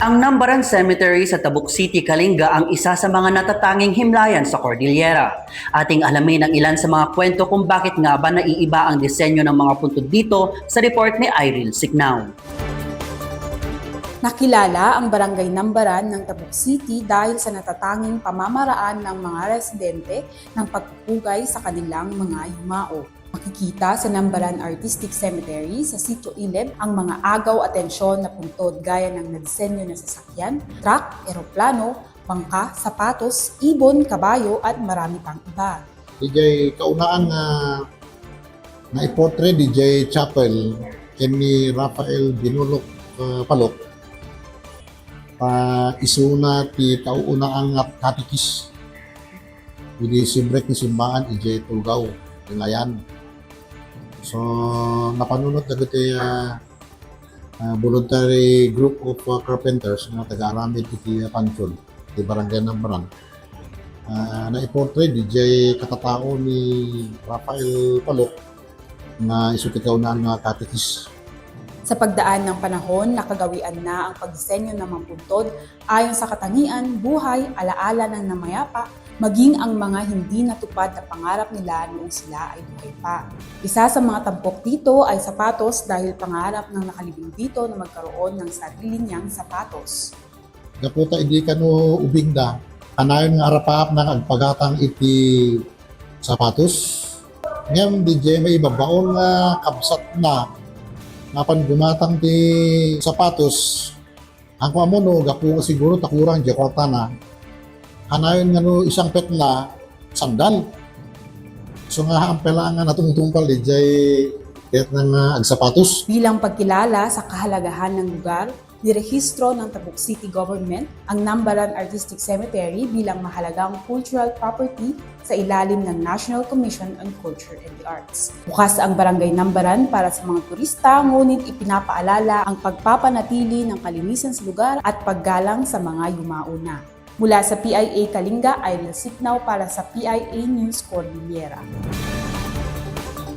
Ang Nambaran Cemetery sa Tabuk City, Kalinga ang isa sa mga natatanging himlayan sa Cordillera. Ating alamin ang ilan sa mga kwento kung bakit nga ba naiiba ang disenyo ng mga puntod dito sa report ni Irene Signaw. Nakilala ang barangay Nambaran ng Tabuk City dahil sa natatanging pamamaraan ng mga residente ng pagpupugay sa kanilang mga yumao. Makikita sa Nambaran Artistic Cemetery sa Sitio Ileb ang mga agaw atensyon na puntod gaya ng nadisenyo na sasakyan, truck, eroplano, bangka, sapatos, ibon, kabayo at marami pang iba. DJ kaunaan nga na iportray DJ Chapel kini Rafael Binulok uh, Palok. Pa isuna ti kauna ang katikis. Hindi sibrek ni simbahan ije Tulgaw Ilayan so napanunot na iti uh, uh, voluntary group of uh, carpenters nga taga-aramid iti uh, Panchol ti barangay ng Barang Ah, na-portray DJ katatao ni Rafael Palok na isutikaw na ang mga katikis. Sa pagdaan ng panahon, nakagawian na ang pagdisenyo ng mga puntod ayon sa katangian, buhay, alaala ng namayapa, maging ang mga hindi natupad na pangarap nila noong sila ay buhay pa. Isa sa mga tampok dito ay sapatos dahil pangarap ng nakalibing dito na magkaroon ng sarili niyang sapatos. Kaputa hindi ka no ubing da, kanayon nga arapap na agpagatang iti sapatos. Ngayon DJ may ibabaon nga kabsat na napan gumatang ti sapatos. Ang mo no, gapu siguro takurang di kwarta na. Kanayon nga no isang pet na sandal. So nga ang pela nga natungtungkal DJ kahit na nga agsapatos. Bilang pagkilala sa kahalagahan ng lugar, nirehistro ng Tabuk City Government ang Nambaran Artistic Cemetery bilang mahalagang cultural property sa ilalim ng National Commission on Culture and the Arts. Bukas ang Barangay Nambaran para sa mga turista, ngunit ipinapaalala ang pagpapanatili ng kalinisan sa lugar at paggalang sa mga yumauna. Mula sa PIA Kalinga, Irene Signaw para sa PIA News Cordillera.